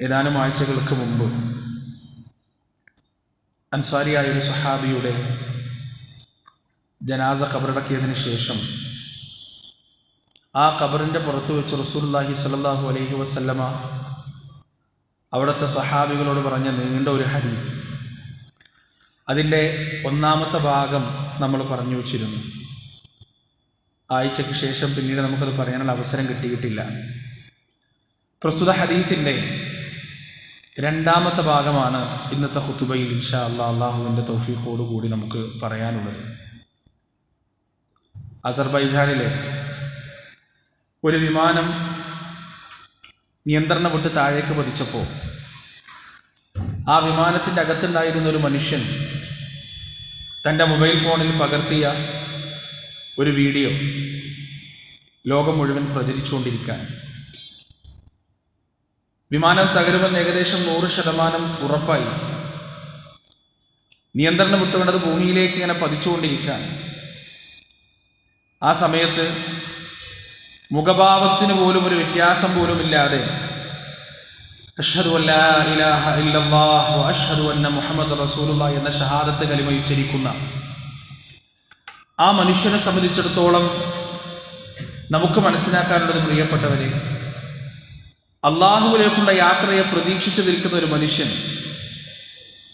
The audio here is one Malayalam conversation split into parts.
ഏതാനും ആഴ്ചകൾക്ക് മുമ്പ് അൻസാരിയായ ഒരു സഹാബിയുടെ ജനാസ കബറടക്കിയതിന് ശേഷം ആ കബറിന്റെ പുറത്ത് വെച്ച് റസൂലുള്ളാഹി സ്വല്ലല്ലാഹു അലൈഹി വസല്ലമ അവിടുത്തെ സഹാബികളോട് പറഞ്ഞ നീണ്ട ഒരു ഹദീസ്. അതിന്റെ ഒന്നാമത്തെ ഭാഗം നമ്മൾ പറഞ്ഞു വച്ചിരുന്നു. ആഴ്ചയ്ക്ക് ശേഷം പിന്നീട് നമുക്കത് പറയാനുള്ള അവസരം കിട്ടിയിട്ടില്ല. പ്രസ്തുത ഹദീസിന്റെ രണ്ടാമത്തെ ഭാഗമാണ് ഇന്നത്തെ ഹുത്തുബയിൽ ഇൻഷാ അള്ളാഹ് അള്ളാഹുവിന്റെ തൗഫീഖോട് കൂടി നമുക്ക് പറയാനുള്ളത്. അസർബൈജാനിലെ ഒരു വിമാനം നിയന്ത്രണം വിട്ട് താഴേക്ക് പതിച്ചപ്പോൾ ആ വിമാനത്തിന്റെ അകത്തുണ്ടായിരുന്ന ഒരു മനുഷ്യൻ തന്റെ മൊബൈൽ ഫോണിൽ പകർത്തിയ ഒരു വീഡിയോ ലോകം മുഴുവൻ പ്രചരിച്ചുകൊണ്ടിരിക്കാൻ വിമാനം തകരുമെന്ന് ഏകദേശം നൂറ് ശതമാനം ഉറപ്പായി. നിയന്ത്രണം വിട്ടുകൊണ്ടത് ഭൂമിയിലേക്ക് ഇങ്ങനെ പതിച്ചുകൊണ്ടിരിക്കുകയാണ്. ആ സമയത്ത് മുഖഭാവത്തിന് പോലും ഒരു വ്യത്യാസം പോലുമില്ലാതെ അഷ്ഹദു അഷ്ഹദു അന്ന റസൂലുള്ള എന്ന ഷഹാദത്ത് കലിമ ഉച്ചരിക്കുന്ന ആ മനുഷ്യനെ സംബന്ധിച്ചിടത്തോളം നമുക്ക് മനസ്സിലാക്കാനുള്ളത് പ്രിയപ്പെട്ടവരെ അള്ളാഹുവിലേക്കുള്ള യാത്രയെ പ്രതീക്ഷിച്ചു നിൽക്കുന്ന ഒരു മനുഷ്യൻ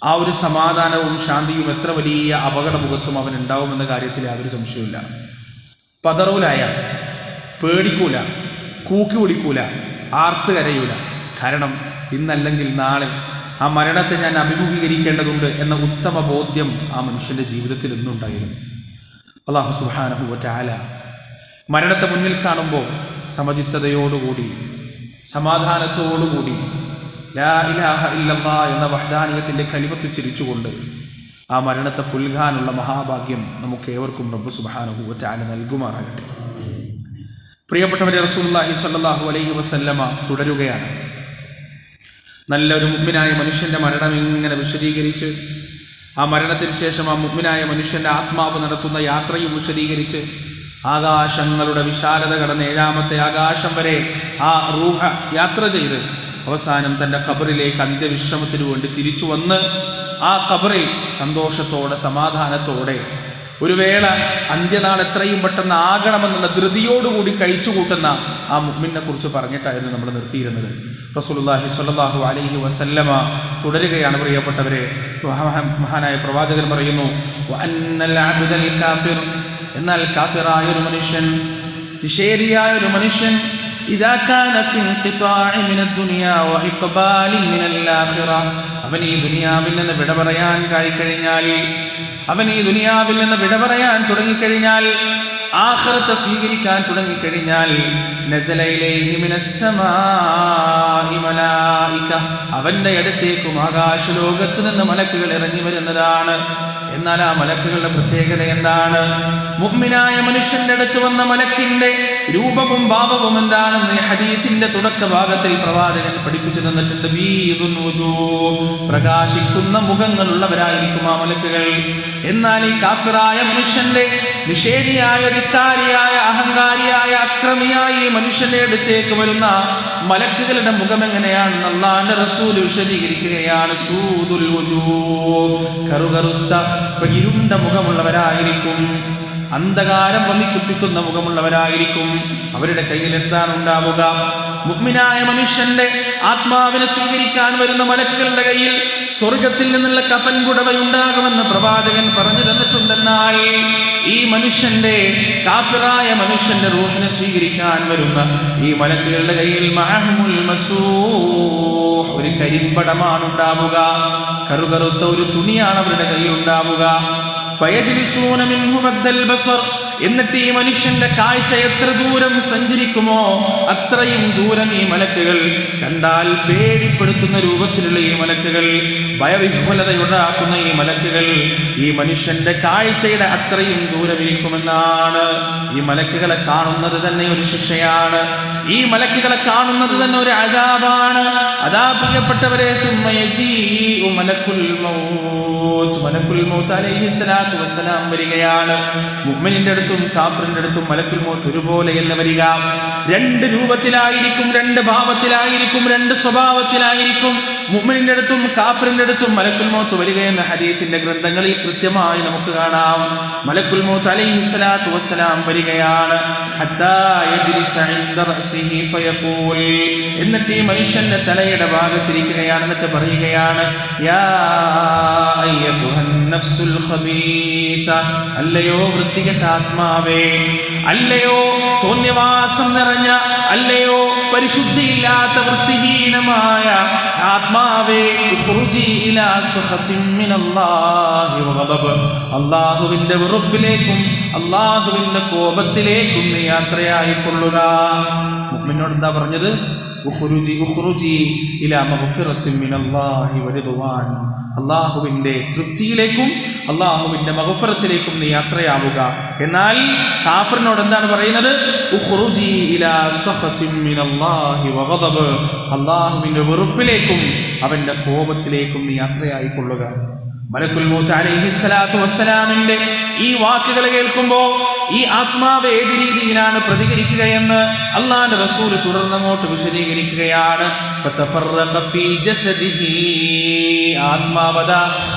ആ ഒരു സമാധാനവും ശാന്തിയും എത്ര വലിയ അപകടമുഖത്തും അവൻ ഉണ്ടാവുമെന്ന കാര്യത്തിൽ യാതൊരു സംശയമില്ല പതറൂലായ പേടിക്കൂല കൂക്കി വിളിക്കൂല ആർത്ത് കരയൂല. കാരണം ഇന്നല്ലെങ്കിൽ നാളെ ആ മരണത്തെ ഞാൻ അഭിമുഖീകരിക്കേണ്ടതുണ്ട് എന്ന ഉത്തമ ബോധ്യം ആ മനുഷ്യന്റെ ജീവിതത്തിൽ ഇന്നുണ്ടായിരുന്നു അള്ളാഹു സുബാനഹു ചാല മരണത്തെ മുന്നിൽ കാണുമ്പോൾ സമചിത്തതയോടുകൂടി സമാധാനത്തോടുകൂടി ലാ ഇലാഹ ഇല്ലല്ല എന്ന വഹ്ദാനിയത്തിന്റെ കലിമത്ത് ചിരിച്ചുകൊണ്ട് ആ മരണത്തെ പുൽകാനുള്ള മഹാഭാഗ്യം നമുക്ക് ഏവർക്കും വ തആല നൽകുമാറാകട്ടെ. പ്രിയപ്പെട്ടവരെ റസൂലുള്ളാഹി സ്വല്ലല്ലാഹു അലൈഹി വസല്ലമ തുടരുകയാണ്. നല്ലൊരു മുമ്പിനായ മനുഷ്യന്റെ മരണം ഇങ്ങനെ വിശദീകരിച്ച് ആ മരണത്തിന് ശേഷം ആ മുമ്പിനായ മനുഷ്യന്റെ ആത്മാവ് നടത്തുന്ന യാത്രയും വിശദീകരിച്ച് ആകാശങ്ങളുടെ വിശാലത കടന്ന് ഏഴാമത്തെ ആകാശം വരെ ആ റൂഹ യാത്ര ചെയ്ത് അവസാനം തന്റെ ഖബറിലേക്ക് അന്ത്യവിശ്രമത്തിനു വേണ്ടി തിരിച്ചു വന്ന് ആ ഖബറിൽ സന്തോഷത്തോടെ സമാധാനത്തോടെ ഒരു വേള അന്ത്യനാൾ എത്രയും പെട്ടെന്ന് ആകണമെന്നുള്ള ധൃതിയോടുകൂടി കഴിച്ചു കൂട്ടുന്ന ആ മുമ്മിനെ കുറിച്ച് പറഞ്ഞിട്ടായിരുന്നു നമ്മൾ നിർത്തിയിരുന്നത്. റസൂലുള്ളാഹി സ്വല്ലല്ലാഹു അലൈഹി വസല്ലമ തുടരുകയാണ് പ്രിയപ്പെട്ടവരെ. മഹാനായ പ്രവാചകൻ പറയുന്നു "വഅന്നൽ അബ്ദൽ കാഫിർ എന്നാൽ കാഫിറായ ഒരു മനുഷ്യൻ നിഷേധിയായ ഒരു മനുഷ്യൻ അവൻ ഈ ദുനിയാവിൽ നിന്ന് വിട പറയാൻ കഴിക്കഴിഞ്ഞാൽ അവൻ ഈ ദുനിയാവിൽ നിന്ന് വിട പറയാൻ തുടങ്ങിക്കഴിഞ്ഞാൽ ആഖിറത്തെ സ്വീകരിക്കാൻ തുടങ്ങിക്കഴിഞ്ഞാൽ അവന്റെ അടുത്തേക്കും ആകാശലോകത്ത് നിന്ന് മലക്കുകൾ ഇറങ്ങി വരുന്നതാണ്. എന്നാൽ ആ മലക്കുകളുടെ പ്രത്യേകത എന്താണ്? മുഅ്മിനായ മനുഷ്യന്റെ അടുത്ത് വന്ന മലക്കിന്റെ രൂപവും ഭാവവും എന്താണെന്ന് ഹദീത്തിന്റെ തുടക്ക ഭാഗത്തിൽ പ്രവാചകൻ പഠിപ്പിച്ചു തന്നിട്ടുണ്ട്. പ്രകാശിക്കുന്ന മുഖങ്ങളുള്ളവരായിരിക്കും ആ മലക്കുകൾ എന്നാൽ ഈ കാഫിറായ മനുഷ്യന്റെ നിഷേധിയായ ധിക്കാരിയായ അഹങ്കാരിയായ അക്രമിയായ ഈ മനുഷ്യന്റെ അടുത്തേക്ക് വരുന്ന മലക്കുകളുടെ മുഖം എങ്ങനെയാണെന്ന് അള്ളാന്റെ റസൂൽ വിശദീകരിക്കുകയാണ് സൂതുൽ. കറുകറുത്ത ഇരുണ്ട മുഖമുള്ളവരായിരിക്കും അന്ധകാരം വമിക്കിപ്പിക്കുന്ന മുഖമുള്ളവരായിരിക്കും. അവരുടെ കയ്യിൽ എന്താണ് ഉണ്ടാവുക മുഗ്മിനായ മനുഷ്യന്റെ ആത്മാവിനെ സ്വീകരിക്കാൻ വരുന്ന മലക്കുകളുടെ കയ്യിൽ സ്വർഗത്തിൽ നിന്നുള്ള കഫൻ പുടവയുണ്ടാകുമെന്ന് പ്രവാചകൻ പറഞ്ഞു തന്നിട്ടുണ്ടെന്നാൽ ഈ മനുഷ്യന്റെ കാഫിറായ മനുഷ്യന്റെ റൂഹിനെ സ്വീകരിക്കാൻ വരുന്ന ഈ മലക്കുകളുടെ കയ്യിൽ മസൂഹ് ഒരു കരിമ്പടമാണ് ഉണ്ടാവുക കറുകറുത്ത ഒരു തുണിയാണ് അവരുടെ കയ്യിൽ ഉണ്ടാവുക. എന്നിട്ട് ഈ മനുഷ്യന്റെ കാഴ്ച എത്ര ദൂരം സഞ്ചരിക്കുമോ അത്രയും ദൂരം ഈ മലക്കുകൾ. കണ്ടാൽ പേടിപ്പെടുത്തുന്ന രൂപത്തിലുള്ള ഈ മലക്കുകൾ ഭയവിഹ്വലതയുണ്ടാക്കുന്ന ഈ മലക്കുകൾ. ഈ മനുഷ്യന്റെ കാഴ്ചയുടെ അത്രയും ദൂരം ഇരിക്കുമെന്നാണ് ഈ മലക്കുകളെ കാണുന്നത് തന്നെ ഒരു ശിക്ഷയാണ്. ഈ മലക്കുകളെ കാണുന്നത് തന്നെ ഒരു അതാപാണ് അതാ പ്രിയപ്പെട്ടവരെ വസ്സലാം വരികയാണ്. മുഹ്മിനിന്റെ അടുത്തും കാഫറിന്റെ അടുത്തും മലക്കുൽ മൗത്ത് ഒരുപോലെയല്ല വരിക. രണ്ട് രൂപത്തിലായിരിക്കും രണ്ട് ഭാവത്തിലായിരിക്കും രണ്ട് സ്വഭാവത്തിലായിരിക്കും. മുഹ്മിനിന്റെ അടുത്തും കാഫറിന്റെ അടുത്തും മലക്കുൽ മൗത്ത് വരികയെന്ന ഹരീത്തിന്റെ ഗ്രന്ഥങ്ങളിൽ കൃത്യമായി നമുക്ക് കാണാം. മലക്കുൽ മൗത്ത് അലൈഹി സ്വലാത്തു വസ്സലാം വരികയാണ്. എന്നിട്ട് ഈ മനുഷ്യന്റെ തലയിൽ തലയുടെ ഭാഗത്തിരിക്കുകയാണ് എന്നിട്ട് പറയുകയാണ് അല്ലയോ വൃത്തികെട്ട ആത്മാവേ അല്ലയോ തോന്യവാസം നിറഞ്ഞ അല്ലയോ പരിശുദ്ധിയില്ലാത്ത വൃത്തിഹീനമായ ആത്മാവേ അള്ളാഹുവിന്റെ വെറുപ്പിലേക്കും അള്ളാഹുവിന്റെ കോപത്തിലേക്കും നീ യാത്രയായി കൊള്ളുക മുഅ്മിനോട് എന്താ പറഞ്ഞത്? ഉഖ്റുജി ഉഖ്റുജി ഇലാ മഗ്ഫിറത്തിൻ മിനല്ലാഹി തൃപ്തിയിലേക്കും അള്ളാഹുവിന്റെ മഗ്ഫിറത്തിലേക്കും നീ യാത്രയാവുക. എന്നാൽ കാഫറിനോട് എന്താണ് പറയുന്നത്? ഉഖ്റുജി ഇലാ മിനല്ലാഹി വഗദബ്. വെറുപ്പിലേക്കും അവന്റെ കോപത്തിലേക്കും നീ യാത്രയായി കൊള്ളുക മലക്കുൽ മൂത്ത് അലൈഹി ഈ വാക്കുകൾ കേൾക്കുമ്പോ ഈ ആത്മാവ് ഏത് രീതിയിലാണ് പ്രതികരിക്കുകയെന്ന് അള്ളാന്റെ റസൂൽ തുടർന്നങ്ങോട്ട് വിശദീകരിക്കുകയാണ്. ആത്മാവത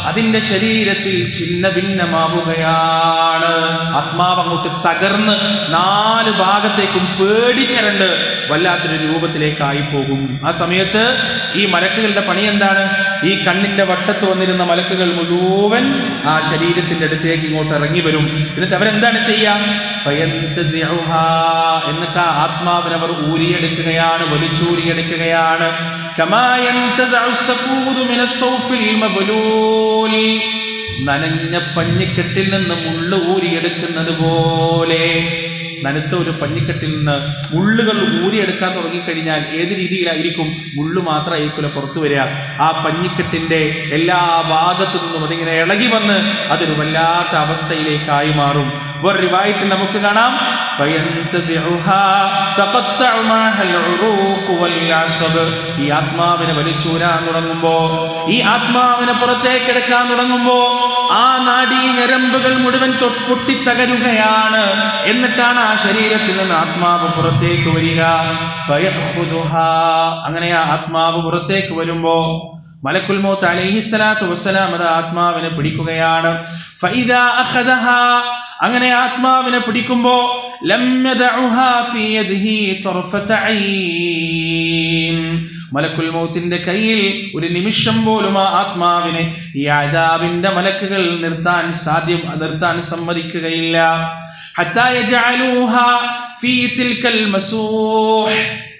അതിന്റെ ശരീരത്തിൽ ഛിന്ന ഭിന്നമാവുകയാണ് ആത്മാവ് അങ്ങോട്ട് തകർന്ന് നാല് ഭാഗത്തേക്കും പേടിച്ചരണ്ട് വല്ലാത്തൊരു രൂപത്തിലേക്കായി പോകും ആ സമയത്ത് ഈ മലക്കുകളുടെ പണി എന്താണ്? ഈ കണ്ണിന്റെ വട്ടത്ത് വന്നിരുന്ന മലക്കുകൾ മുഴുവൻ ആ ശരീരത്തിന്റെ അടുത്തേക്ക് ഇങ്ങോട്ട് ഇറങ്ങി വരും. എന്നിട്ട് അവരെന്താണ് ചെയ്യാം? എന്നിട്ട് ആ ആത്മാവിനവർ ഊരിയെടുക്കുകയാണ് വലിച്ചൂരിയെടുക്കുകയാണ്. നനഞ്ഞ പഞ്ഞിക്കെട്ടിൽ നിന്ന് മുള്ളു ഊരിയെടുക്കുന്നത് പോലെ. നനുത്ത ഒരു പഞ്ഞിക്കെട്ടിൽ നിന്ന് മുള്ളുകൾ ഊരിയെടുക്കാൻ തുടങ്ങിക്കഴിഞ്ഞാൽ ഏത് രീതിയിലായിരിക്കും മുള്ളു മാത്രമായിരിക്കില്ല പുറത്തു വരിക? ആ പഞ്ഞിക്കെട്ടിന്റെ എല്ലാ ഭാഗത്തു നിന്നും അതിങ്ങനെ ഇളകി വന്ന് അതൊരു വല്ലാത്ത അവസ്ഥയിലേക്കായി മാറും. ഒരു റിവായത്തിൽ നമുക്ക് കാണാം. ഈ ആത്മാവിനെ വലിച്ചൂരാൻ തുടങ്ങുമ്പോ ഈ ആത്മാവിനെ പുറത്തേക്ക് എടുക്കാൻ തുടങ്ങുമ്പോ ആ നാഡീ ഞരമ്പുകൾ മുഴുവൻ പൊട്ടിത്തകരുകയാണ് എന്നിട്ടാണ് ആ ശരീരത്തിൽ നിന്ന് ആത്മാവ് പുറത്തേക്ക് വരിക. അങ്ങനെ ആ ആത്മാവ് പുറത്തേക്ക് വരുമ്പോ മലക്കുൽ മൗത്ത് അലൈഹിസ്സലാത്തു വസ്സലാം അത് ആത്മാവിനെ പിടിക്കുകയാണ്. അങ്ങനെ ആത്മാവിനെ പിടിക്കുമ്പോ. മലക്കുൽ മൗത്തിന്റെ കയ്യിൽ ഒരു നിമിഷം പോലും ആ ആത്മാവിനെ ഈ അതാവിന്റെ മലക്കുകൾ നിർത്താൻ സാധ്യം നിർത്താൻ സമ്മതിക്കുകയില്ല ഫീ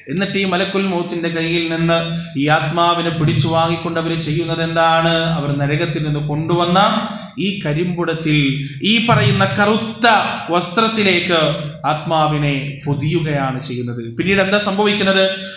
എന്നിട്ട് ഈ മലക്കുൽ മൗത്തിന്റെ കയ്യിൽ നിന്ന് ഈ ആത്മാവിനെ പിടിച്ചു വാങ്ങിക്കൊണ്ട് അവർ ചെയ്യുന്നത് എന്താണ്? അവർ നരകത്തിൽ നിന്ന് കൊണ്ടുവന്ന ഈ കരിമ്പുടത്തിൽ ഈ പറയുന്ന കറുത്ത വസ്ത്രത്തിലേക്ക് ആത്മാവിനെ പൊതിയുകയാണ് ചെയ്യുന്നത്. പിന്നീട് എന്താ സംഭവിക്കുന്നത്?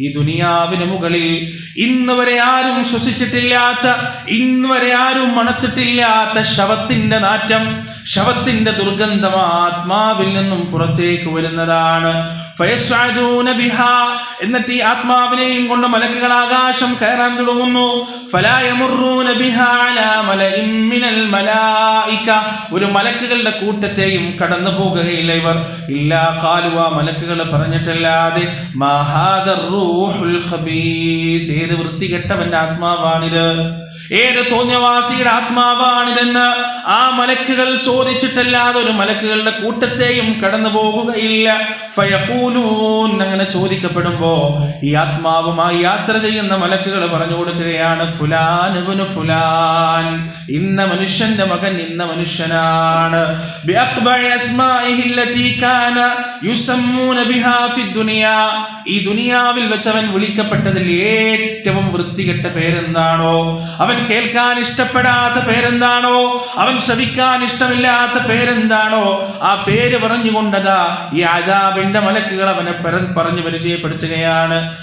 ഈ ദുനിയാവിന് മുകളിൽ ഇന്ന് വരെ ആരും ശ്വസിച്ചിട്ടില്ലാത്ത ഇന്ന് വരെ ആരും മണത്തിട്ടില്ലാത്ത ശവത്തിന്റെ നാറ്റം ശവത്തിന്റെ ദുർഗന്ധം ആത്മാവിൽ നിന്നും പുറത്തേക്ക് വരുന്നതാണ്. എന്നിട്ട് ഈ ആത്മാവിനെയും കൊണ്ട് മലക്കുകൾ ആകാശം കയറാൻ തുടങ്ങുന്നു. ഒരു മലക്കുകളുടെ കൂട്ടത്തെയും കടന്നു പോകുകയില്ല ഇവർ. ഇല്ലാ കാലുവ മലക്കുകൾ പറഞ്ഞിട്ടല്ലാതെ ഏത് വൃത്തികെട്ടവന്റെ ആത്മാവാണിത്? ഏത് തോന്നിയവാസിയുടെ ആത്മാവാണിതെന്ന് ആ മലക്കുകൾ ചോദിച്ചിട്ടല്ലാതെ ഒരു മലക്കുകളുടെ കൂട്ടത്തെയും കടന്നു പോകുകയില്ല. അങ്ങനെ ചോദിക്കപ്പെടുമ്പോ ഈ ആത്മാവുമായി യാത്ര ചെയ്യുന്ന മലക്കുകൾ പറഞ്ഞു കൊടുക്കുകയാണ് ഫുലാൻ ഫുലാൻ ഇന്ന മനുഷ്യന്റെ മകൻ ഇന്ന മനുഷ്യനാണ്. ഈ ദുനിയാവിൽ വെച്ചവൻ വിളിക്കപ്പെട്ടതിൽ ഏറ്റവും വൃത്തികെട്ട പേരെന്താണോ? അവൻ കേൾക്കാൻ ഇഷ്ടപ്പെടാത്ത പേരെന്താണോ അവൻ ശ്രവിക്കാൻ ഇഷ്ടമില്ലാത്ത പേരെന്താണോ ആ പേര് പറഞ്ഞുകൊണ്ടതാ ഈ ആദാബിന്റെ മലക്കുകൾ അവനെ പര- പറഞ്ഞു പരിചയപ്പെടുത്തുകയാണ്.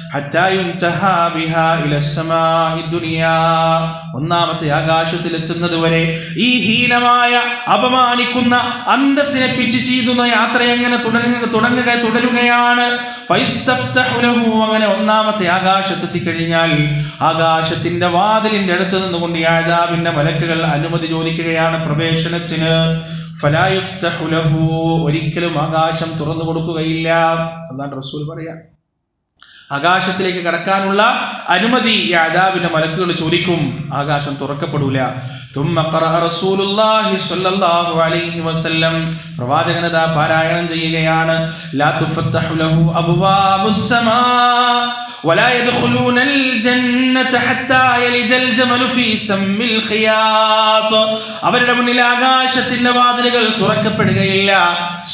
ഒന്നാമത്തെ ആകാശത്തിൽ എത്തുന്നത് വരെ ഈ ഹീനമായ അപമാനിക്കുന്ന അന്തസ്സിനെ പിച്ച് ചെയ്യുന്ന യാത്ര എങ്ങനെ തുടങ്ങുക തുടങ്ങുക തുടരുകയാണ്. അങ്ങനെ ഒന്നാമത്തെ ആകാശത്തെത്തി കഴിഞ്ഞാൽ ആകാശത്തിന്റെ വാതിലിന്റെ അടുത്ത് നിന്നുകൊണ്ട് ഈ ആദാബിന്റെ മലക്കുകൾ അനുമതി ചോദിക്കുകയാണ് പ്രവേശനത്തിന് ഫലാ യുഫ്തഹു ലഹു. ഒരിക്കലും ആകാശം തുറന്നു കൊടുക്കുകയില്ല അതാണ് റസൂൽ പറയാ ആകാശത്തിലേക്ക് കടക്കാനുള്ള അനുമതി ഈ അദാബിന്റെ മലക്കുകൾ ചോദിക്കും ആകാശം തുറക്കപ്പെടൂല ثم قرأ رسول الله صلى الله عليه وسلم പ്രവാചകൻ അതാ പാരായണം ചെയ്യുകയാണ് لا تفتح له أبواب السماء ولا يدخلون الجنة حتى يلج الجمل في سم الخياط അവരുടെ മുന്നിൽ ആകാശത്തിന്റെ വാതിലുകൾ തുറക്കപ്പെടുകയില്ല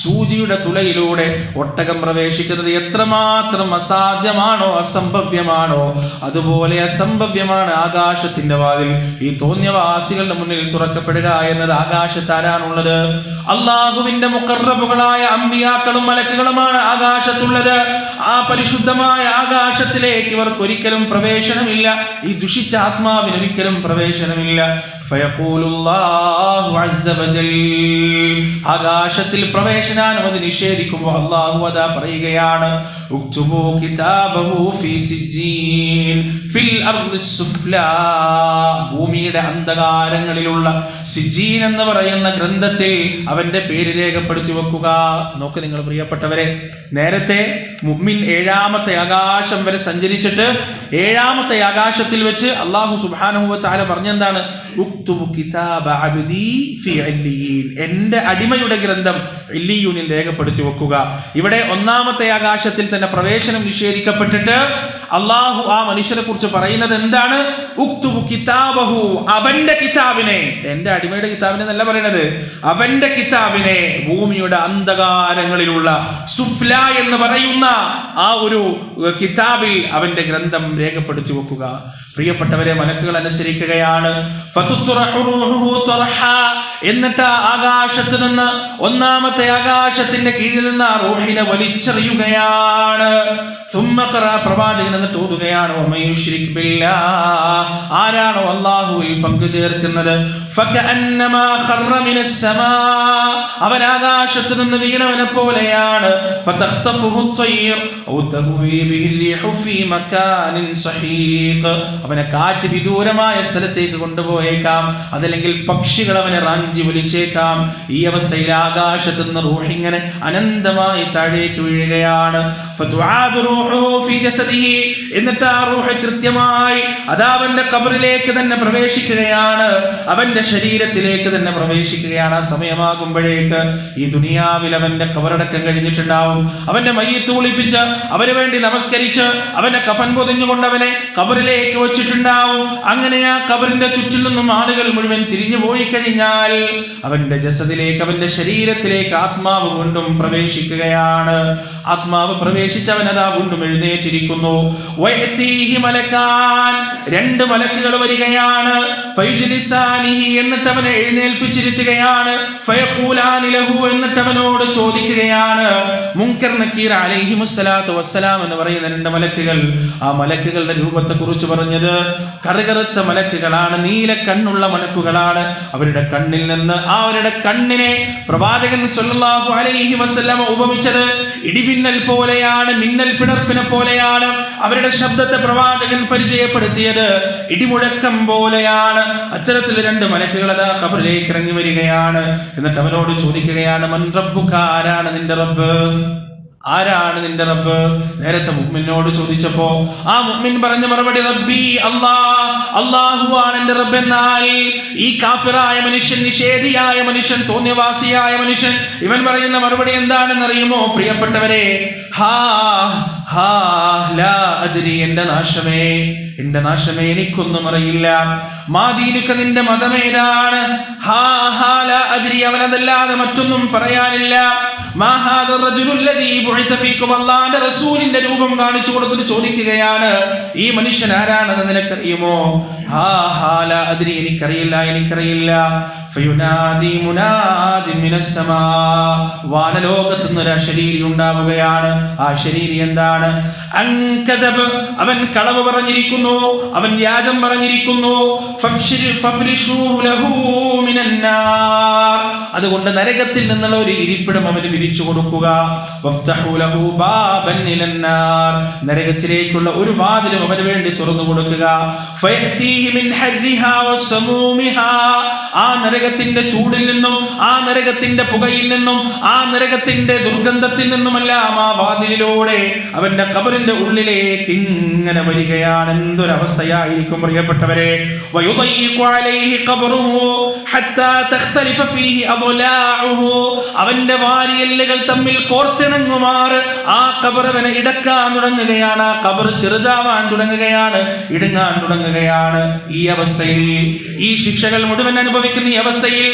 സൂചിയുടെ തുളയിലൂടെ ഒട്ടകം പ്രവേശിക്കുന്നത് എത്രമാത്രം അസാധ്യമാണോ അസംഭവ്യമാണോ? അതുപോലെ അസംഭവ്യമാണ് ആകാശത്തിന്റെ വാതിൽ. ഈ തോന്നിയവാസികളുടെ മുന്നിൽ തുറക്കപ്പെടുക എന്നത് ആകാശത്ത് ആരാണുള്ളത് അള്ളാഹുവിന്റെ മുക്കറബുകളായ അമ്പിയാക്കളും മലക്കുകളുമാണ് ആകാശത്തുള്ളത്. ആ പരിശുദ്ധമായ ആകാശത്തിലേക്ക് ഇവർക്ക് ഒരിക്കലും പ്രവേശനമില്ല. ഈ ദുഷിച്ച ആത്മാവിന് ഒരിക്കലും പ്രവേശനമില്ല. ആകാശത്തിൽ പ്രവേശനാനുമതി നിഷേധിക്കുമ്പോൾ അള്ളാഹു അതാ പറയുകയാണ് ഭൂമിയുടെ അന്ധകാരങ്ങളിലുള്ള സിജീൻ എന്ന് പറയുന്ന ഗ്രന്ഥത്തിൽ അവന്റെ പേര് രേഖപ്പെടുത്തി വെക്കുക. നോക്ക് നിങ്ങൾ പ്രിയപ്പെട്ടവരെ നേരത്തെ മുമ്മിൻ ഏഴാമത്തെ ആകാശം വരെ സഞ്ചരിച്ചിട്ട് ഏഴാമത്തെ ആകാശത്തിൽ വെച്ച് അള്ളാഹു സുബാനുഭവത്താല പറഞ്ഞെന്താണ്? ഉക്തുബു കിതാബ അബ്ദി എന്റെ അടിമയുടെ ഗ്രന്ഥം ഇല്ലിയൂനിൽ രേഖപ്പെടുത്തി വെക്കുക. ഇവിടെ ഒന്നാമത്തെ ആകാശത്തിൽ തന്നെ പ്രവേശനം നിഷേധിക്കപ്പെട്ടിട്ട് അള്ളാഹു ആ മനുഷ്യനെ കുറിച്ച് പറയുന്നത് എന്താണ്? കിതാബഹു അവന്റെ കിതാബിനെ. എന്റെ അടിമയുടെ കിതാബിനെ എന്നല്ല പറയണത് അവന്റെ കിതാബിനെ ഭൂമിയുടെ അന്ധകാരങ്ങളിലുള്ള സുഫ്ല എന്ന് പറയുന്ന ആ ഒരു കിതാബിൽ അവന്റെ ഗ്രന്ഥം രേഖപ്പെടുത്തി വെക്കുക. പ്രിയപ്പെട്ടവരെ മലക്കുകൾ അനുസരിക്കുകയാണ്. تطرح روحه طرحا. എന്നിട്ട് ആകാശത്ത് നിന്ന് ഒന്നാമത്തെ ആകാശത്തിന്റെ കീഴിൽ നിന്ന് ആ റൂഹിനെ വലിച്ചെറിയുകയാണ്. സുമ്മക്കറ പ്രവാചകൻ എന്ന് തോതുകയാണ് ആരാണോ അള്ളാഹുവിൽ പങ്കു ചേർക്കുന്നത്? അവൻ ആകാശത്ത് നിന്ന് വീണവനെ പോലെയാണ്. അവനെ കാറ്റ് വിദൂരമായ സ്ഥലത്തേക്ക് കൊണ്ടുപോയേക്കാം. അതല്ലെങ്കിൽ പക്ഷികൾ അവനെ റാഞ്ചി വലിച്ചേക്കാം ഈ അവസ്ഥയിൽ ആകാശത്തു നിന്ന് റൂഹ് ഇങ്ങനെ അനന്തമായി താഴേക്ക് വീഴുകയാണ്. എന്നിട്ട് ആ റൂഹ് കൃത്യമായി അതാ അവന്റെ കബറിലേക്ക് തന്നെ പ്രവേശിക്കുകയാണ്. അവന്റെ ശരീരത്തിലേക്ക് തന്നെ പ്രവേശിക്കുകയാണ്. ആ സമയമാകുമ്പോഴേക്ക് ഈ ദുനിയാവിൽ അവന്റെ കബറടക്കം കഴിഞ്ഞിട്ടുണ്ടാവും. അവന്റെ മയ്യത്ത് കുളിപ്പിച്ച് അവന് വേണ്ടി നമസ്കരിച്ച് അവന്റെ കഫൻ പൊതിഞ്ഞുകൊണ്ട് അവനെ കബറിലേക്ക് വെച്ചിട്ടുണ്ടാവും. അങ്ങനെ ആ കബറിന്റെ ചുറ്റിൽ നിന്നും ആളുകൾ മുഴുവൻ തിരിഞ്ഞു പോയി കഴിഞ്ഞാൽ അവന്റെ ജസദിലേക്ക് അവന്റെ ശരീരത്തിലേക്ക് ആത്മാവ് കൊണ്ടും പ്രവേശിക്കുകയാണ്. ആത്മാവ് പ്രവേശിച്ചവൻ അതാ വീണ്ടും എഴുന്നേറ്റിരിക്കുന്നു. രണ്ട് മലക്കുകൾ വരികയാണ്. എന്നിട്ട് അവനെ എഴുന്നേൽപ്പിച്ചിരുത്തുകയാണ് എന്നിട്ട് അവനോട് ചോദിക്കുകയാണ്. മുങ്കർ നക്കീർ അലൈഹി വസ്സലാം എന്ന് പറയുന്ന രണ്ട് മലക്കുകൾ. ആ മലക്കുകളുടെ രൂപത്തെ കുറിച്ച് പറഞ്ഞത് കറുകറുത്ത മലക്കുകളാണ് നീല കണ്ണുള്ള മലക്കുകളാണ്. അവരുടെ കണ്ണിൽ നിന്ന് ആ അവരുടെ കണ്ണിനെ പ്രവാചകൻ സല്ലല്ലാഹു അലൈഹി വസല്ലമ ഉപമിച്ചത് ഇടിമിന്നൽ പോലെയാണ് മിന്നൽ പിണർപ്പിനെ പോലെയാണ് അവരുടെ ശബ്ദത്തെ പ്രവാചകൻ പരിചയപ്പെടുത്തിയത്. ഇടിമുഴക്കം പോലെയാണ്. അത്തരത്തിൽ രണ്ട് മലക്കുകൾ അതാ ഖബറിലേക്ക് ഇറങ്ങി വരികയാണ്. എന്നിട്ട് അവരോട് ചോദിക്കുകയാണ് മൻ റബ്ബുക? ആരാണ് നിന്റെ റബ്ബ്? ആരാണ് നിന്റെ റബ്ബ്? നേരത്തെ മുഅ്മിനോട് ചോദിച്ചപ്പോ ആ മുഅ്മിൻ പറഞ്ഞ മറുപടി റബ്ബി അല്ലാ അല്ലാഹുവാണ് എന്റെ റബ്ബ് എന്നാൽ. ഈ കാഫിറായ മനുഷ്യൻ നിഷേധിയായ മനുഷ്യൻ തോന്നിയവാസിയായ മനുഷ്യൻ ഇവൻ പറയുന്ന മറുപടി എന്താണെന്ന് അറിയുമോ പ്രിയപ്പെട്ടവരെ ഹാ ഹാ ലാ അദ്രി എന്റെ നാശമേ എന്റെ നാശമേ എനിക്കൊന്നും അറിയില്ല. മാതീനുക്ക നിന്റെ മതമേതാണ്? ഹാ ഹാ ലാ അദ്രി അവനതല്ലാതെ മറ്റൊന്നും പറയാനില്ല. അല്ലാഹുവിന്റെ റസൂലിന്റെ രൂപം കാണിച്ചു കൊടുത്തിട്ട് ചോദിക്കുകയാണ് ഈ മനുഷ്യൻ ആരാണെന്ന് നിനക്കറിയുമോ? ഹാ ഹാല അതിന് എനിക്കറിയില്ല എനിക്കറിയില്ല. ഫയുനാദി മുനാദി മിനസ് സമാ വാനലോകത്ത് നിന്ന് ശരീരി ഉണ്ടാവുകയാണ്. ആ ശരീരി എന്താണ്? അങ്കദബ് അവൻ കളവ് പറഞ്ഞിരിക്കുന്നു. അവൻ വ്യാജം പറഞ്ഞിരിക്കുന്നു. അതുകൊണ്ട് നരകത്തിൽ നിന്നുള്ള ഒരു ഇരിപ്പിടം അവന് വിരിച്ചു കൊടുക്കുക. നരകത്തിലേക്കുള്ള ഒരു വാതിലും അവന് വേണ്ടി തുറന്നു കൊടുക്കുക. ആ. ആ നരകത്തിന്റെ ചൂടിൽ നിന്നും ആ നരകത്തിന്റെ പുകയിൽ നിന്നും ആ നരകത്തിന്റെ ദുർഗന്ധത്തിൽ നിന്നുമെല്ലാം ആ വാതിലിലൂടെ അവന്റെ കബറിന്റെ ഉള്ളിലേക്ക് ഇങ്ങനെ വരികയാണ്. എന്തൊരവസ്ഥയായിരിക്കും പ്രിയപ്പെട്ടവരെ. അവന്റെ വാരിയല്ലുകൾ തമ്മിൽ കോർത്തിണങ്ങുമാർ. ആ കബർ അവനെ ഇടക്കാൻ തുടങ്ങുകയാണ്. ആ കബർ ചെറുതാവാൻ തുടങ്ങുകയാണ് ഇടുങ്ങാൻ തുടങ്ങുകയാണ് ഈ അവസ്ഥയിൽ. ഈ ശിക്ഷകൾ മുഴുവൻ അനുഭവിക്കുന്ന ഈ അവസ്ഥയിൽ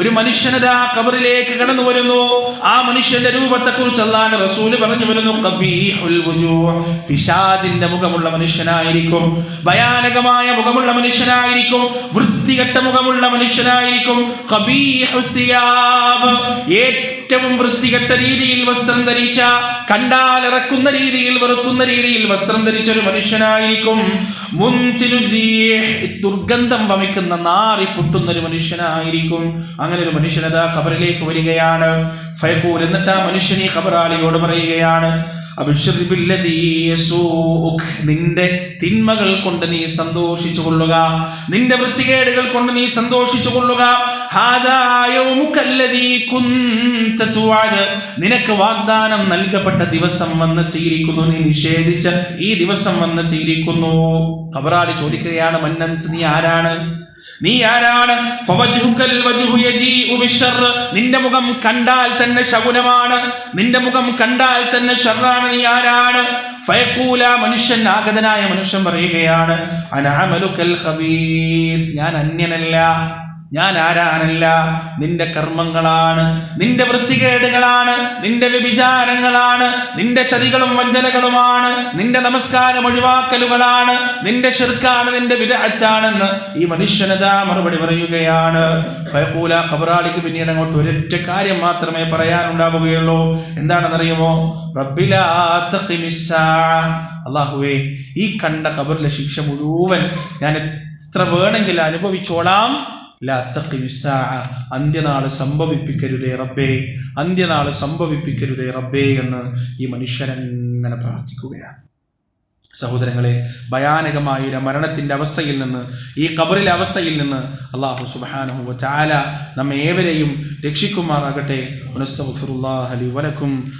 ഒരു മനുഷ്യനതാ ഖബറിലേക്ക് കടന്നു വരുന്നു ആ മനുഷ്യന്റെ രൂപത്തെക്കുറിച്ച് കുറിച്ച് അള്ളാന്റെ റസൂൽ പറഞ്ഞു വരുന്നു. പിശാചിന്റെ മുഖമുള്ള മനുഷ്യനായിരിക്കും ഭയാനകമായ മുഖമുള്ള മനുഷ്യനായിരിക്കും വൃത്തികെട്ട മുഖമുള്ള മനുഷ്യനായിരിക്കും. ഏറ്റവും വൃത്തികെട്ട രീതിയിൽ വസ്ത്രം ധരിച്ച കണ്ടാൽ ഇറക്കുന്ന രീതിയിൽ വെറുക്കുന്ന രീതിയിൽ വസ്ത്രം ധരിച്ച ഒരു മനുഷ്യനായിരിക്കും ദുർഗന്ധം വമിക്കുന്ന നാറി പൊട്ടുന്ന ഒരു മനുഷ്യനായിരിക്കും അങ്ങനെ ഒരു മനുഷ്യനതാ ഖബറിലേക്ക് വരികയാണ് ഫയക്കൂർ എന്നിട്ട് ആ മനുഷ്യൻ ഈ ഖബറാളിയോട് പറയുകയാണ്. നിന്റെ തിന്മകൾ കൊണ്ട് നീ സന്തോഷിച്ചു കൊള്ളുക. നിന്റെ വൃത്തികേടുകൾ കൊണ്ട് നീ സന്തോഷിച്ചു കൊള്ളുക. നിനക്ക് വാഗ്ദാനം നൽകപ്പെട്ട ദിവസം വന്നെത്തിയിരിക്കുന്നു നീ നിഷേധിച്ച ഈ ദിവസം വന്നെത്തിയിരിക്കുന്നു കബറാടി ചോദിക്കുകയാണ് മന്നന്ത് നീ ആരാണ്? നീ ആരാണ്. നിന്റെ മുഖം കണ്ടാൽ തന്നെ ശകുനമാണ്. നിന്റെ മുഖം കണ്ടാൽ തന്നെ ഷർറാണ്. നീ ആരാണ്? ഫയഖൂല മനുഷ്യൻ ആഗതനായ മനുഷ്യൻ പറയുകയാണ് ഞാൻ അന്യനല്ല. ഞാൻ ആരാനല്ല നിന്റെ കർമ്മങ്ങളാണ് നിന്റെ വൃത്തികേടുകളാണ് നിന്റെ വ്യഭിചാരങ്ങളാണ് നിന്റെ ചതികളും വഞ്ചനകളുമാണ് നിന്റെ നമസ്കാരം ഒഴിവാക്കലുകളാണ് നിന്റെ ഷിർക്കാണ് നിന്റെ വിരാച്ചാണെന്ന് ഈ മനുഷ്യനതാ മറുപടി പറയുകയാണ് ഫയക്കൂല ഖബറാളിക്ക് പിന്നീട് അങ്ങോട്ട് ഒരൊറ്റ കാര്യം മാത്രമേ പറയാനുണ്ടാവുകയുള്ളൂ എന്താണെന്നറിയുമോ റബ്ബിലാ. അള്ളാഹുവേ ഈ കണ്ട ഖബറിലെ ശിക്ഷ മുഴുവൻ ഞാൻ എത്ര വേണമെങ്കിൽ അനുഭവിച്ചോളാം. അന്ത്യനാൾ സംഭവിപ്പിക്കരുതേ റബ്ബേ. അന്ത്യനാൾ സംഭവിപ്പിക്കരുതേ റബ്ബേ എന്ന് ഈ മനുഷ്യൻ അങ്ങനെ പ്രാർത്ഥിക്കുകയാണ്. സഹോദരങ്ങളെ ഭയാനകമായ മരണത്തിന്റെ അവസ്ഥയിൽ നിന്ന് ഈ കബറിലെ അവസ്ഥയിൽ നിന്ന് അള്ളാഹു സുബാനഹു ചാല നമ്മെ ഏവരെയും രക്ഷിക്കുമാറാകട്ടെ. വനസ്തഗ്ഫിറുല്ലാഹ ലി വലക്കും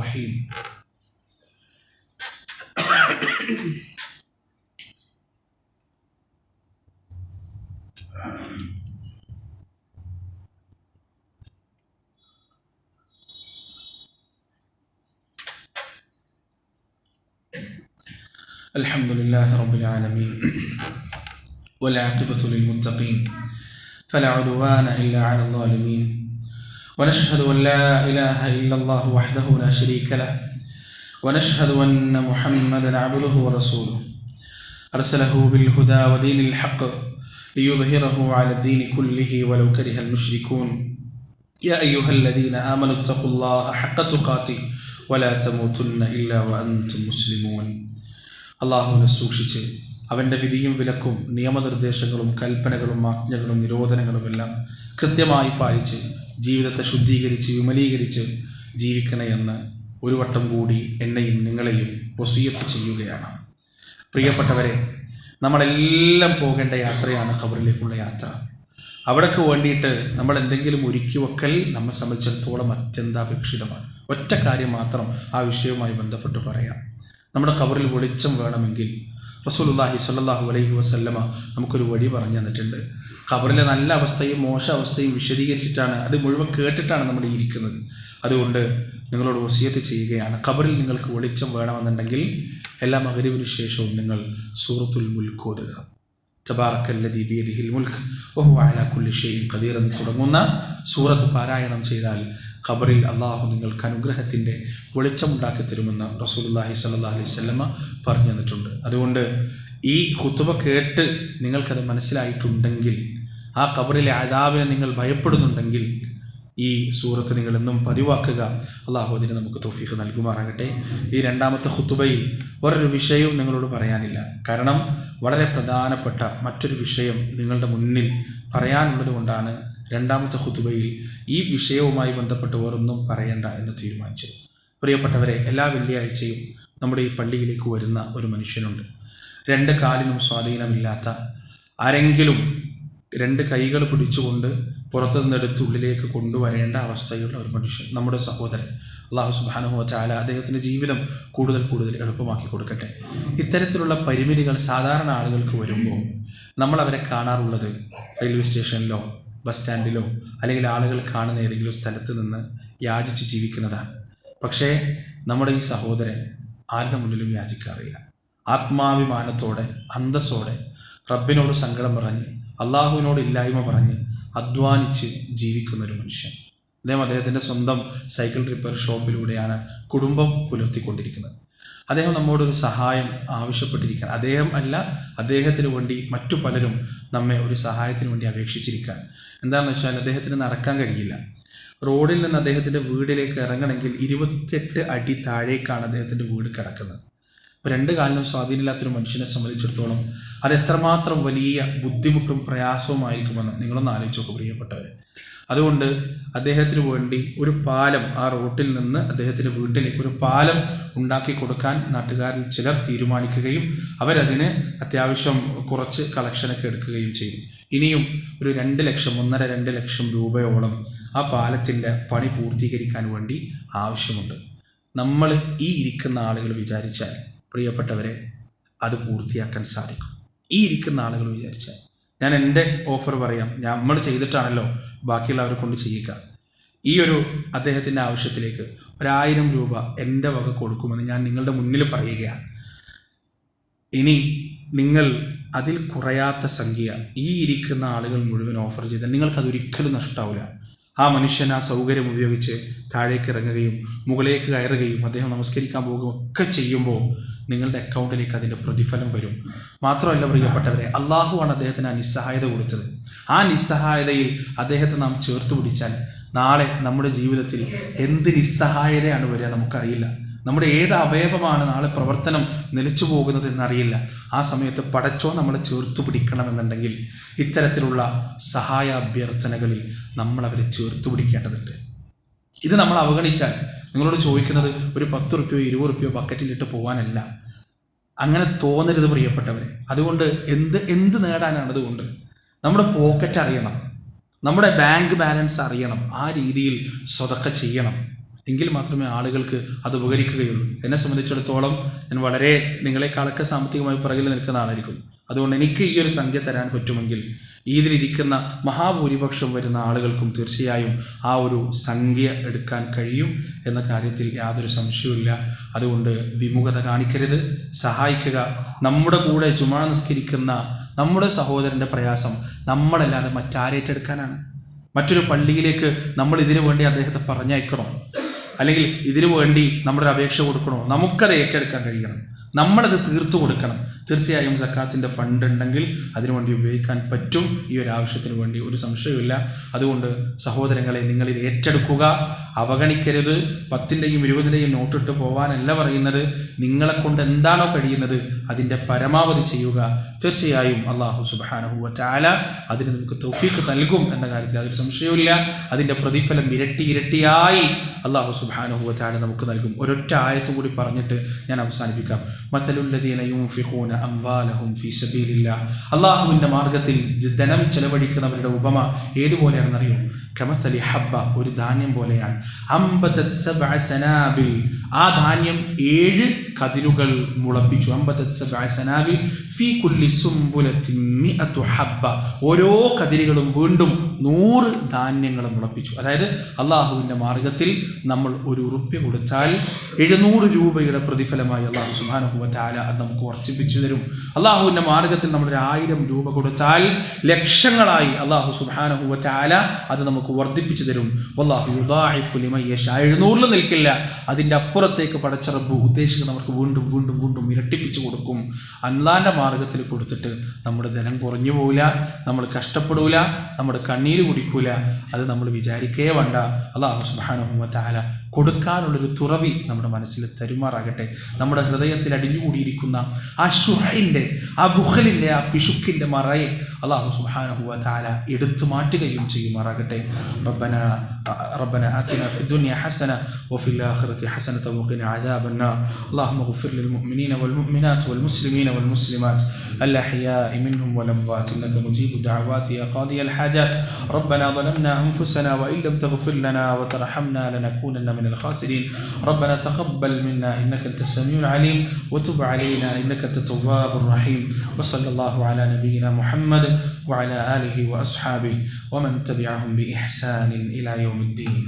റഹീം. الحمد لله رب العالمين والعاقبة للمتقين فلا عدوان إلا على الظالمين ونشهد أن لا إله إلا الله وحده لا شريك له ونشهد أن محمدا عبده ورسوله أرسله بالهدى ودين الحق ليظهره على الدين كله ولو كره المشركون يا أيها الذين آمنوا اتقوا الله حق تقاته ولا تموتن إلا وأنتم مسلمون അള്ളാഹുവിനെ സൂക്ഷിച്ച് അവൻ്റെ വിധിയും വിലക്കും നിയമനിർദ്ദേശങ്ങളും കൽപ്പനകളും ആജ്ഞകളും നിരോധനങ്ങളും എല്ലാം കൃത്യമായി പാലിച്ച് ജീവിതത്തെ ശുദ്ധീകരിച്ച് വിമലീകരിച്ച് ജീവിക്കണേ എന്ന് ഒരു വട്ടം കൂടി എന്നെയും നിങ്ങളെയും വസീയത്ത് ചെയ്യുകയാണ് പ്രിയപ്പെട്ടവരെ നമ്മളെല്ലാം പോകേണ്ട യാത്രയാണ് ഖബറിലേക്കുള്ള യാത്ര. അവിടേക്ക് വേണ്ടിയിട്ട് നമ്മൾ എന്തെങ്കിലും ഒരുക്കി വെക്കൽ നമ്മെ സംബന്ധിച്ചിടത്തോളം അത്യന്താപേക്ഷിതമാണ്. ഒറ്റ കാര്യം മാത്രം ആ വിഷയവുമായി ബന്ധപ്പെട്ട് പറയാം. നമ്മുടെ ഖബറിൽ വെളിച്ചം വേണമെങ്കിൽ റസൂലുള്ളാഹി സ്വല്ലല്ലാഹു അലൈഹി വസല്ലമ നമുക്കൊരു വഴി പറഞ്ഞു തന്നിട്ടുണ്ട്. ഖബറിലെ നല്ല അവസ്ഥയും മോശ അവസ്ഥയും വിശദീകരിച്ചിട്ടാണ് അത് മുഴുവൻ കേട്ടിട്ടാണ് നമ്മൾ ഇരിക്കുന്നത്. അതുകൊണ്ട് നിങ്ങളോട് വസിയത്ത് ചെയ്യുകയാണ്. ഖബറിൽ നിങ്ങൾക്ക് വെളിച്ചം വേണമെന്നുണ്ടെങ്കിൽ എല്ലാ മകരിവിന് ശേഷവും നിങ്ങൾ സൂറത്തുൽ മുൽക്ക് ഓതുക. മുൽക്ക് വഹുവ അലാ കുല്ലി ഷൈഇൻ ഖദീർ എന്ന് തുടങ്ങുന്ന സൂറത്ത് പാരായണം ചെയ്താൽ ഖബറിൽ അള്ളാഹു നിങ്ങൾക്ക് അനുഗ്രഹത്തിന്റെ വെളിച്ചമുണ്ടാക്കി തരുമെന്ന് റസൂലുള്ളാഹി സ്വല്ലല്ലാഹു അലൈഹി വസല്ലമ പറഞ്ഞു തന്നിട്ടുണ്ട്. അതുകൊണ്ട് ഈ ഖുതുബ കേട്ട് നിങ്ങൾക്കത് മനസ്സിലായിട്ടുണ്ടെങ്കിൽ ആ കബറിലെ അതാവിനെ നിങ്ങൾ ഭയപ്പെടുന്നുണ്ടെങ്കിൽ ഈ സൂറത്ത് നിങ്ങൾ എന്നും പതിവാക്കുക. അള്ളാഹു അതിന് നമുക്ക് തോഫീഖ് നൽകുമാറാകട്ടെ. ഈ രണ്ടാമത്തെ ഹുത്തുബയിൽ വേറൊരു വിഷയവും നിങ്ങളോട് പറയാനില്ല. കാരണം വളരെ പ്രധാനപ്പെട്ട മറ്റൊരു വിഷയം നിങ്ങളുടെ മുന്നിൽ പറയാനുള്ളത് കൊണ്ടാണ് രണ്ടാമത്തെ ഹുത്തുബയിൽ ഈ വിഷയവുമായി ബന്ധപ്പെട്ട് വേറൊന്നും പറയേണ്ട എന്ന് തീരുമാനിച്ചത്. പ്രിയപ്പെട്ടവരെ എല്ലാ വെള്ളിയാഴ്ചയും നമ്മുടെ ഈ പള്ളിയിലേക്ക് വരുന്ന ഒരു മനുഷ്യനുണ്ട്. രണ്ട് കാലിനും സ്വാധീനമില്ലാത്ത ആരെങ്കിലും രണ്ട് കൈകൾ പിടിച്ചുകൊണ്ട് പുറത്തു നിന്നെടുത്ത് ഉള്ളിലേക്ക് കൊണ്ടുവരേണ്ട അവസ്ഥയുള്ള ഒരു മനുഷ്യൻ നമ്മുടെ സഹോദരൻ. അള്ളാഹു സുബാനുഹോ ചാല അദ്ദേഹത്തിന്റെ ജീവിതം കൂടുതൽ കൂടുതൽ എളുപ്പമാക്കി കൊടുക്കട്ടെ. ഇത്തരത്തിലുള്ള പരിമിതികൾ സാധാരണ ആളുകൾക്ക് വരുമ്പോൾ നമ്മൾ അവരെ കാണാറുള്ളത് റെയിൽവേ സ്റ്റേഷനിലോ ബസ് സ്റ്റാൻഡിലോ അല്ലെങ്കിൽ ആളുകൾ കാണുന്ന ഏതെങ്കിലും സ്ഥലത്ത് നിന്ന് യാചിച്ച് ജീവിക്കുന്നതാണ്. പക്ഷേ നമ്മുടെ ഈ സഹോദരൻ ആരുടെ മുന്നിലും യാചിക്കാറില്ല. ആത്മാഭിമാനത്തോടെ അന്തസ്സോടെ റബ്ബിനോട് സങ്കടം പറഞ്ഞ് അള്ളാഹുവിനോട് ഇല്ലായ്മ പറഞ്ഞ് അധ്വാനിച്ച് ജീവിക്കുന്ന ഒരു മനുഷ്യൻ. അദ്ദേഹം അദ്ദേഹത്തിന്റെ സ്വന്തം സൈക്കിൾ റിപ്പയർ ഷോപ്പിലൂടെയാണ് കുടുംബം പുലർത്തിക്കൊണ്ടിരിക്കുന്നത്. അദ്ദേഹം നമ്മോടൊരു സഹായം ആവശ്യപ്പെട്ടിരിക്കാൻ അദ്ദേഹം അല്ല അദ്ദേഹത്തിന് വേണ്ടി മറ്റു പലരും നമ്മെ ഒരു സഹായത്തിന് വേണ്ടി അപേക്ഷിച്ചിരിക്കാൻ. എന്താണെന്ന് വെച്ചാൽ അദ്ദേഹത്തിന് നടക്കാൻ കഴിയില്ല. റോഡിൽ നിന്ന് അദ്ദേഹത്തിന്റെ വീടിലേക്ക് ഇറങ്ങണമെങ്കിൽ ഇരുപത്തിയെട്ട് അടി താഴേക്കാണ് അദ്ദേഹത്തിന്റെ വീട് കിടക്കുന്നത്. രണ്ട് കാലിനും സ്വാധീനമില്ലാത്തൊരു മനുഷ്യനെ സംബന്ധിച്ചിടത്തോളം അത് എത്രമാത്രം വലിയ ബുദ്ധിമുട്ടും പ്രയാസവുമായിരിക്കുമെന്ന് നിങ്ങളൊന്ന് ആലോചിച്ച് നോക്കും പ്രിയപ്പെട്ടവരെ. അതുകൊണ്ട് അദ്ദേഹത്തിന് വേണ്ടി ഒരു പാലം ആ റോട്ടിൽ നിന്ന് അദ്ദേഹത്തിന്റെ വീട്ടിലേക്ക് ഒരു പാലം ഉണ്ടാക്കി കൊടുക്കാൻ നാട്ടുകാരിൽ ചിലർ തീരുമാനിക്കുകയും അവരതിന് അത്യാവശ്യം കുറച്ച് കളക്ഷനൊക്കെ എടുക്കുകയും ചെയ്യും ഇനിയും ഒരു രണ്ട് ലക്ഷം ഒന്നര രണ്ട് ലക്ഷം രൂപയോളം ആ പാലത്തിന്റെ പണി പൂർത്തീകരിക്കാൻ വേണ്ടി ആവശ്യമുണ്ട്. നമ്മൾ ഈ ഇരിക്കുന്ന ആളുകൾ വിചാരിച്ചാൽ പ്രിയപ്പെട്ടവരെ അത് പൂർത്തിയാക്കാൻ സാധിക്കും. ഈ ഇരിക്കുന്ന ആളുകൾ വിചാരിച്ചാൽ ഞാൻ എന്റെ ഓഫർ പറയാം നമ്മൾ ചെയ്തിട്ടാണല്ലോ ബാക്കിയുള്ളവരെ കൊണ്ട് ചെയ്യുക. ഈ ഒരു അദ്ദേഹത്തിന്റെ ആവശ്യത്തിലേക്ക് ഒരായിരം രൂപ എന്റെ വക കൊടുക്കുമെന്ന് ഞാൻ നിങ്ങളുടെ മുന്നിൽ പറയുകയാണ്. ഇനി നിങ്ങൾ അതിൽ കുറയാത്ത സംഖ്യ ഈ ഇരിക്കുന്ന ആളുകൾ മുഴുവൻ ഓഫർ ചെയ്താൽ നിങ്ങൾക്ക് അതൊരിക്കലും നഷ്ടാവില്ല. ആ മനുഷ്യൻ ആ സൗകര്യം ഉപയോഗിച്ച് താഴേക്ക് ഇറങ്ങുകയും മുകളിലേക്ക് കയറുകയും അദ്ദേഹം നമസ്കരിക്കാൻ പോകുകയും ഒക്കെ ചെയ്യുമ്പോൾ നിങ്ങളുടെ അക്കൗണ്ടിലേക്ക് അതിന്റെ പ്രതിഫലം വരും. മാത്രമല്ല പ്രിയപ്പെട്ടവരെ അള്ളാഹുവാണ് അദ്ദേഹത്തിന് ആ നിസ്സഹായത കൊടുത്തത്. ആ നിസ്സഹായതയിൽ അദ്ദേഹത്തെ നാം ചേർത്ത് പിടിച്ചാൽ നാളെ നമ്മുടെ ജീവിതത്തിൽ എന്ത് നിസ്സഹായതയാണ് വരിക നമുക്കറിയില്ല. നമ്മുടെ ഏത് അവയവമാണ് നാളെ പ്രവർത്തനം നിലച്ചു പോകുന്നത് എന്നറിയില്ല. ആ സമയത്ത് പടച്ചോ നമ്മൾ ചേർത്ത് പിടിക്കണമെന്നുണ്ടെങ്കിൽ ഇത്തരത്തിലുള്ള സഹായ അഭ്യർത്ഥനകളിൽ നമ്മൾ അവരെ ചേർത്ത് പിടിക്കേണ്ടതുണ്ട്. ഇത് നമ്മൾ അവഗണിച്ചാൽ നിങ്ങളോട് ചോദിക്കുന്നത് ഒരു പത്ത് റുപ്യോ ഇരുപത് റുപ്യോ ബക്കറ്റിലിട്ട് പോകാനല്ല അങ്ങനെ തോന്നരുത് പ്രിയപ്പെട്ടവരെ. അതുകൊണ്ട് എന്ത് എന്ത് നേടാനാണ് അതുകൊണ്ട്? നമ്മുടെ പോക്കറ്റ് അറിയണം. നമ്മുടെ ബാങ്ക് ബാലൻസ് അറിയണം. ആ രീതിയിൽ സ്വതക്ക ചെയ്യണം. എങ്കിൽ മാത്രമേ ആളുകൾക്ക് അത് ഉപകരിക്കുകയുള്ളൂ. എന്നെ സംബന്ധിച്ചിടത്തോളം ഞാൻ വളരെ നിങ്ങളെ നിങ്ങളെക്കാളൊക്കെ സാമ്പത്തികമായി പിറകിൽ നിൽക്കുന്ന ആളായിരിക്കും. അതുകൊണ്ട് എനിക്ക് ഈ ഒരു സംഖ്യ തരാൻ പറ്റുമെങ്കിൽ ഈതിലിരിക്കുന്ന മഹാഭൂരിപക്ഷം വരുന്ന ആളുകൾക്കും തീർച്ചയായും ആ ഒരു സംഖ്യ എടുക്കാൻ കഴിയും എന്ന കാര്യത്തിൽ യാതൊരു സംശയവുമില്ല. അതുകൊണ്ട് വിമുഖത കാണിക്കരുത്. സഹായിക്കുക. നമ്മുടെ കൂടെ ചുമ നിസ്കരിക്കുന്ന നമ്മുടെ സഹോദരന്റെ പ്രയാസം നമ്മളല്ലാതെ മറ്റാരേറ്റെടുക്കാനാണ്. മറ്റൊരു പള്ളിയിലേക്ക് നമ്മൾ ഇതിനു വേണ്ടി അദ്ദേഹത്തെ പറഞ്ഞയക്കണോ? അല്ലെങ്കിൽ ഇതിനു വേണ്ടി നമ്മുടെ അപേക്ഷ കൊടുക്കണോ? നമുക്കത് ഏറ്റെടുക്കാൻ കഴിയണം. നമ്മളത് തീർത്തു കൊടുക്കണം. തീർച്ചയായും സക്കാത്തിന്റെ ഫണ്ട് ഉണ്ടെങ്കിൽ അതിനുവേണ്ടി ഉപയോഗിക്കാൻ പറ്റും. ഈ ഒരു ആവശ്യത്തിന് വേണ്ടി. ഒരു സംശയവുമില്ല. അതുകൊണ്ട് സഹോദരങ്ങളെ നിങ്ങൾ ഇത് ഏറ്റെടുക്കുക. അവഗണിക്കരുത്. പത്തിന്റെയും ഇരുപതിന്റെയും നോട്ടിട്ട് പോവാനല്ല പറയുന്നത്. നിങ്ങളെ കൊണ്ട് എന്താണോ കഴിയുന്നത് അതിന്റെ പരമാവധി ചെയ്യുക. തീർച്ചയായും അള്ളാഹു സുബാനഹുവ ചാല അതിന് നമുക്ക് തൗഫീഖ് നൽകും എന്ന കാര്യത്തിൽ അതൊരു സംശയവുമില്ല. അതിന്റെ പ്രതിഫലം ഇരട്ടി ഇരട്ടിയായി അള്ളാഹു സുബാനഹുവ ചാല നമുക്ക് നൽകും. ഒരൊറ്റ ആയത്തും കൂടി പറഞ്ഞിട്ട് ഞാൻ അവസാനിപ്പിക്കാം. യൂൻഫിഖൂന അംവാലഹും അള്ളാഹുവിന്റെ മാർഗത്തിൽ ധനം ചെലവഴിക്കുന്നവരുടെ ഉപമ ഏതുപോലെയാണെന്നറിയോ? കമത്തലി ഹബ്ബ ഒരു ധാന്യം പോലെയാണ്. ആ ധാന്യം ഏഴ് കതിരുകൾ മുളപ്പിച്ചു. അമ്പത്തത് കുല്ലി ഹബ്ബ. ഓരോ കതിരുകളും വീണ്ടും നൂറ് ധാന്യങ്ങൾ മുളപ്പിച്ചു. അതായത് അള്ളാഹുവിന്റെ മാർഗത്തിൽ നമ്മൾ ഒരു ഉറുപ്പ്യ കൊടുത്താൽ എഴുന്നൂറ് രൂപയുടെ പ്രതിഫലമായി അള്ളാഹു സുബ്ഹാനഹു തആല അത് നമുക്ക് വർദ്ധിപ്പിച്ചു തരും. അള്ളാഹുവിന്റെ മാർഗത്തിൽ നമ്മൾ ഒരു ആയിരം രൂപ കൊടുത്താൽ ലക്ഷങ്ങളായി അള്ളാഹു തആല അത് നമുക്ക് വർദ്ധിപ്പിച്ചു തരും. യശാ. എഴുന്നൂറിൽ നിൽക്കില്ല. അതിന്റെ അപ്പുറത്തേക്ക് പടച്ച ഉദ്ദേശിക്കുന്ന അവർക്ക് വീണ്ടും വീണ്ടും വീണ്ടും ഇരട്ടിപ്പിച്ചു കൊടുക്കും. അന്നാന്റെ മാർഗത്തിൽ കൊടുത്തിട്ട് നമ്മുടെ ധനം കുറഞ്ഞു പോവില്ല നമ്മൾ കഷ്ടപ്പെടൂല നമ്മുടെ കണ്ണീര് കുടിക്കൂല. അത് നമ്മൾ വിചാരിക്കേ വേണ്ട. അള്ളാഹു തആല കൊടുക്കാനുള്ളൊരു തുറവി നമ്മുടെ മനസ്സിൽ തരുമാറാകട്ടെ. നമ്മുടെ ഹൃദയത്തിൽ അടിഞ്ഞുകൂടിയിരിക്കുന്ന ആ ഷുഹൈന്റെ ആ ബുഹലിന്റെ ആ പിശുക്കിന്റെ മറയെ അള്ളാഹു സുബ്ഹാനഹു വ തആല എടുത്തു മാറ്റുകയും ചെയ്യുമാറാകട്ടെ. റബ്ബന ربنا آتنا في الدنيا حسنة وفي الآخرة حسنة وقنا عذاب النار. اللهم اغفر للمؤمنين والمؤمنات والمسلمين والمسلمات الأحياء منهم والأموات إنك مجيب الدعوات يا قاضي الحاجات. ربنا ظلمنا أنفسنا وإن لم تغفر لنا وترحمنا لنكونن من الخاسرين. ربنا تقبل منا إنك أنت السميع العليم وتب علينا إنك أنت التواب الرحيم. وصلى الله على نبينا محمد وعلى آله وأصحابه ومن تبعهم بإحسان إلى يوم الدين.